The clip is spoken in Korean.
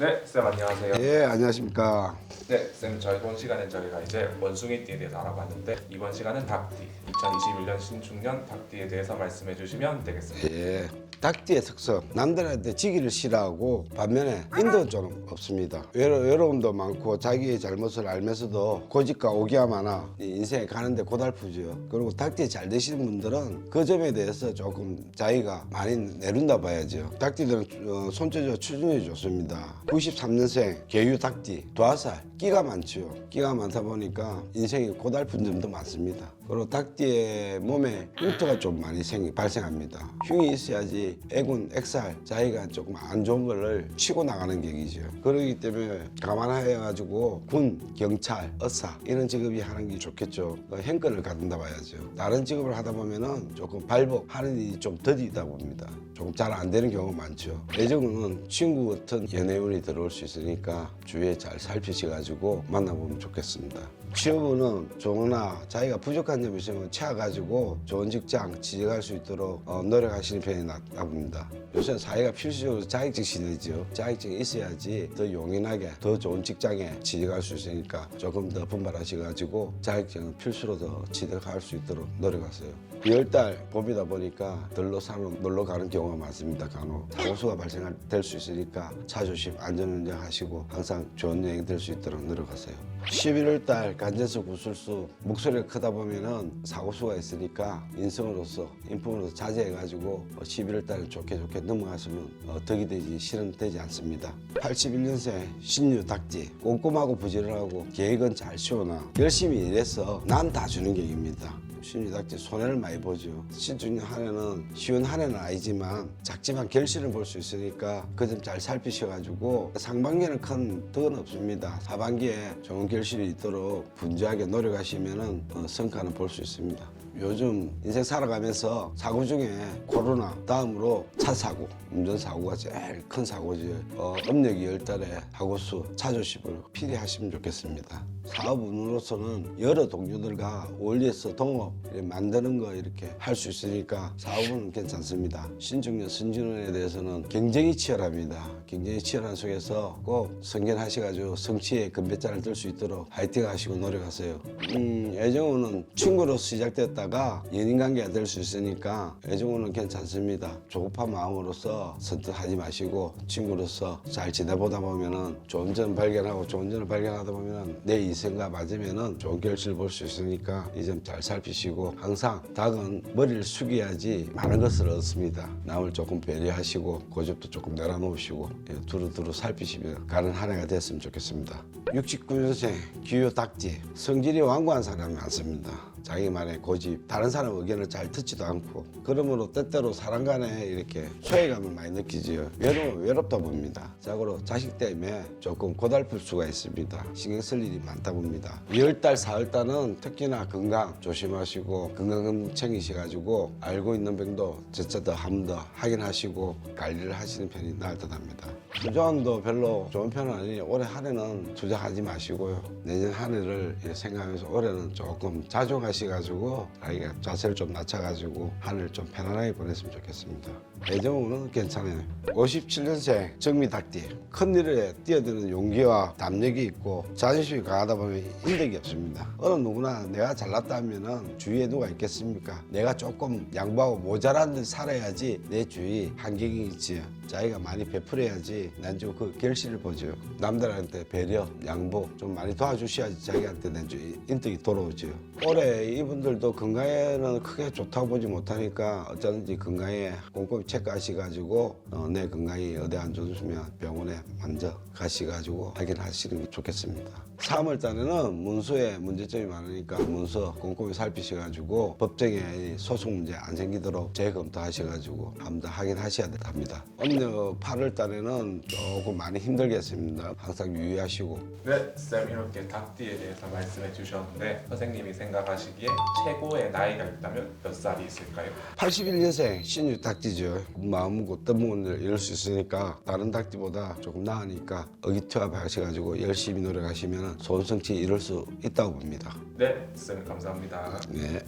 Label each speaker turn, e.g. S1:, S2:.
S1: 네, 쌤 안녕하세요.
S2: 예, 안녕하십니까.
S1: 네, 쌤 저희 본 시간엔 저희가 이제 원숭이띠에 대해서 알아봤는데 이번 시간은 닭띠, 2021년 신축년 닭띠에 대해서 말씀해 주시면 되겠습니다.
S2: 예. 닭띠의 특성. 남들한테 지기를 싫어하고 반면에 인도는 좀 없습니다. 외로, 외로움도 많고 자기의 잘못을 알면서도 고집과 오기가 많아 이 인생에 가는데 고달프죠. 그리고 닭띠 잘 되시는 분들은 그 점에 대해서 조금 자기가 많이 내린다 봐야죠. 닭띠들은 어, 손재주 추진이 좋습니다. 93년생 개유 닭띠 도화살 끼가 많죠. 끼가 많다 보니까 인생이 고달픈 점도 많습니다. 그리고 닭띠의 몸에 흉터가 좀 많이 생기 발생합니다. 흉이 있어야지 애군 액살 자기가 조금 안 좋은 거를 치고 나가는 격이죠. 그러기 때문에 감안해가지고 군, 경찰, 의사 이런 직업이 하는 게 좋겠죠. 그 행권을 갖는다 봐야죠. 다른 직업을 하다 보면은 조금 발복하는 일이 좀 더디다 봅니다. 조금 잘 안 되는 경우가 많죠. 예전은 친구 같은 연애운이 들어올 수 있으니까 주위에 잘 살피셔가지고 만나보면 좋겠습니다. 취업은 좋으나 자기가 부족한 점이 있으면 채워가지고 좋은 직장 취직할 수 있도록 어, 노력하시는 편이 낫다 봅니다. 요새는 사회가 필수적으로 자격증 시대죠. 자격증이 있어야지 더 용인하게 더 좋은 직장에 취직할 수 있으니까 조금 더 분발하셔가지고 자격증은 필수로 더 취득할 수 있도록 노력하세요. 2월달 봄이다 보니까 들로 산으로 놀러 가는 경우가 많습니다. 간혹 사고수가 발생될 수 있으니까 차 조심 안전운전 하시고 항상 좋은 여행 될 수 있도록 노력하세요. 11월달 간제수 구술수 목소리가 크다 보면은 사고수가 있으니까 인성으로서 인품으로서 자제해가지고 11월달 좋게 좋게 넘어가시면 어, 덕이 되지 실은 되지 않습니다. 81년생 신유 닭띠 꼼꼼하고 부지런하고 계획은 잘 세우나 열심히 일해서 난 다 주는 격입니다. 신유닥지 손해를 많이 보죠. 신중년 한 해는 쉬운 한 해는 아니지만 작지만 결실을 볼 수 있으니까 그 점 잘 살피셔가지고 상반기에는 큰 덕은 없습니다. 하반기에 좋은 결실이 있도록 분주하게 노력하시면은 어, 성과는 볼 수 있습니다. 요즘 인생 살아가면서 사고 중에 코로나 다음으로 차 사고, 운전 사고가 제일 큰 사고지. 어, 음력이 열 달에 하고수 차조심을 필히 하시면 좋겠습니다. 사업운으로서는 여러 동료들과 어울려서 동업 만드는 거 이렇게 할 수 있으니까 사업은 괜찮습니다. 신중년, 선진원에 대해서는 경쟁이 치열합니다. 경쟁이 치열한 속에서 꼭 성견하셔가지고 성취의 금배자를 들 수 있도록 화이팅 하시고 노력하세요. 음, 애정우는 친구로 시작됐다 가 연인 관계가 될 수 있으니까 애정우는 괜찮습니다. 조급한 마음으로서 선택하지 마시고 친구로서 잘 지내보다 보면은 좋은 점 발견하고 좋은 점을 발견하다 보면은 내 이생과 맞으면은 좋은 결실을 볼 수 있으니까 이 점 잘 살피시고 항상 닭은 머리를 숙여야지 많은 것을 얻습니다. 남을 조금 배려하시고 고집도 조금 내려놓으시고 예, 두루두루 살피시면 가는 한 해가 됐으면 좋겠습니다. 69년생 기호 닭띠 성질이 완고한 사람이 많습니다. 자기만의 고집, 다른 사람 의견을 잘 듣지도 않고 그러므로 때때로 사람 간에 이렇게 소외감을 많이 느끼지요. 외로우면 외롭다 봅니다. 자고로 자식 때문에 조금 고달플 수가 있습니다. 신경 쓸 일이 많다 봅니다. 2월달, 4월달은 특히나 건강 조심하시고 건강 챙기셔가지고 알고 있는 병도 더한번 더 확인하시고 관리를 하시는 편이 나을 듯 합니다. 투자운도 별로 좋은 편은 아니에요. 올해 한 해는 투자하지 마시고요. 내년 한 해를 생각하면서 올해는 조금 자족 하셔가지고 자기가 자세를 좀 낮춰가지고 한 해를 좀 편안하게 보냈으면 좋겠습니다. 애정우는 괜찮아요. 57년생 정미닭띠. 큰 일에 뛰어드는 용기와 담력이 있고 자존심이 강하다 보면 인덕이 없습니다. 어느 누구나 내가 잘났다 하면은 주위에 누가 있겠습니까? 내가 조금 양보하고 모자란 듯 살아야지 내 주위 환경이 있지요. 자기가 많이 베풀어야지 난주 그 결실을 보죠. 남들한테 배려, 양보 좀 많이 도와주셔야지 자기한테 난주 인덕이 돌아오죠. 올해 이분들도 건강에는 크게 좋다고 보지 못하니까 어쩌든지 건강에 꼼꼼히 체크하셔가지고 어, 내 건강이 어디 안 좋으면 병원에 먼저 가셔가지고 확인하시는 게 좋겠습니다. 3월 달에는 문서에 문제점이 많으니까 문서 꼼꼼히 살피셔가지고 법정에 소송 문제 안 생기도록 재검토하셔가지고 한번더 확인하셔야 합니다. 음력 8월 달에는 조금 많이 힘들겠습니다. 항상 유의하시고
S1: 네, 쌤 이렇게 닭띠에 대해서 말씀해 주셨는데 선생님이 생각하시기에 최고의 나이가 있다면 몇 살이 있을까요?
S2: 81년생 신유 닭띠죠. 마음 고 떠먹은 일 이럴 수 있으니까 다른 닭띠보다 조금 나으니까 의기투합 하셔가지고 열심히 노력하시면 좋은 성취 이룰 수 있다고 봅니다.
S1: 네, 쌤 감사합니다.
S2: 네.